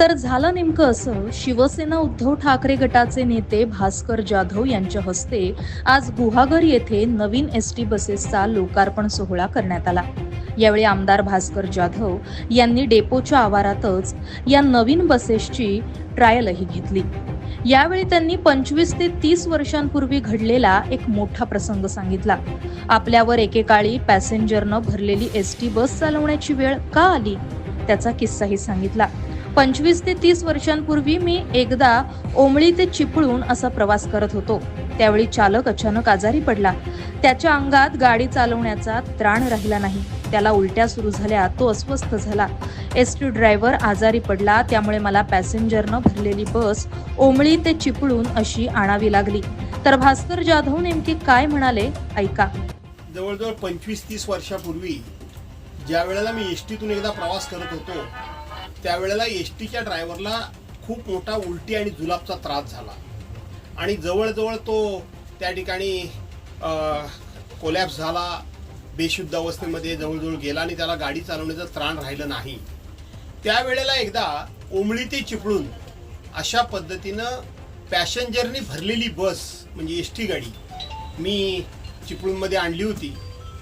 तर झालं नेमकं असं शिवसेना उद्धव ठाकरे गटाचे नेते भास्कर जाधव यांच्या हस्ते आज गुहागर येथे नवीन एस टी बसेसचा लोकार्पण सोहळा करण्यात आला. यावेळी आमदार भास्कर जाधव यांनी डेपोच्या आवारातच या नवीन बसेसची ट्रायलही घेतली. यावेळी त्यांनी पंचवीस ते तीस वर्षांपूर्वी घडलेला एक मोठा प्रसंग सांगितला. आपल्यावर एकेकाळी पॅसेंजरनं भरलेली एस टी बस चालवण्याची वेळ का आली? त्याचा किस्साही सांगितला. पंचवीस ते तीस वर्षांपूर्वी मी एकदा ओमळी ते चिपळूण असा प्रवास करत होतो. त्यावेळी चालक अचानक आजारी पडला. त्याच्या अंगात गाडी चालवण्याचा त्राण राहिला नाही. त्याला उलट्या सुरू झाल्या तो अस्वस्थ झाला. एस टी ड्रायव्हर आजारी पडला त्यामुळे मला पॅसेंजरनं भरलेली बस ओमळी ते चिपळून अशी आणावी लागली. तर भास्कर जाधव नेमके काय म्हणाले? ऐका. जवळजवळ पंचवीस तीस वर्षापूर्वी ज्या वेळेला मी एस टीतून एकदा प्रवास करत होतो त्यावेळेला एस टीच्या ड्रायव्हरला खूप मोठा उलटी आणि जुलाबचा त्रास झाला. आणि जवळजवळ तो त्या ठिकाणी कोलॅप्स झाला बेशुद्ध अवस्थेमध्ये जवळजवळ गेला आणि त्याला गाडी चालवण्याचं त्राण राहिलं नाही. त्यावेळेला एकदा ओंबळी ते चिपळून अशा पद्धतीनं पॅसेंजरनी भरलेली बस म्हणजे एस टी गाडी मी चिपळूणमध्ये आणली होती.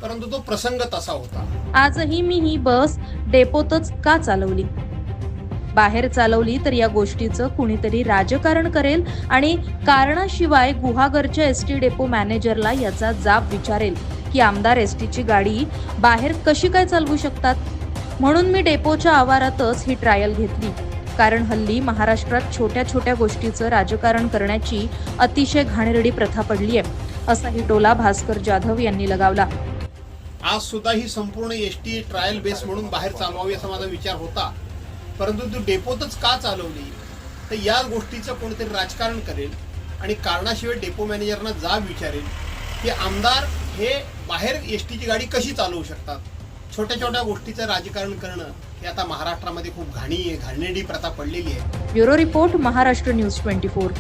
परंतु तो प्रसंग तसा होता. आजही मी ही बस डेपोतच का चालवली? बाहेर चालवली तर या गोष्टीचं कुणीतरी राजकारण करेल आणि कारणाशिवाय गुहागरच्या एस टी डेपो मॅनेजरला याचा जाब विचारेल की आमदार एस टीची गाडी बाहेर कशी काय चालवू शकतात? म्हणून मी डेपोच्या आवारातच ही ट्रायल घेतली. कारण हल्ली महाराष्ट्रात छोट्या छोट्या गोष्टीचं राजकारण करण्याची अतिशय घाणेरडी प्रथा पडली आहे असाही टोला भास्कर जाधव यांनी लगावला. आज सुद्धा ही संपूर्ण एस टी ट्रायल बेस म्हणून बाहेर चालवावी असा माझा विचार होता. परंतु तू डेपोतच का चालवली? तर या गोष्टीचं कोणीतरी राजकारण करेल आणि कारणाशिवाय डेपो मॅनेजरना जाब विचारेल की आमदार हे बाहेर एस टीची गाडी कशी चालवू शकतात? छोट्या छोट्या गोष्टीचं राजकारण करणं हे आता महाराष्ट्रामध्ये खूप घाणी आहे घाणेडी प्रथा पडलेली आहे. Bureau report Maharashtra news twenty four.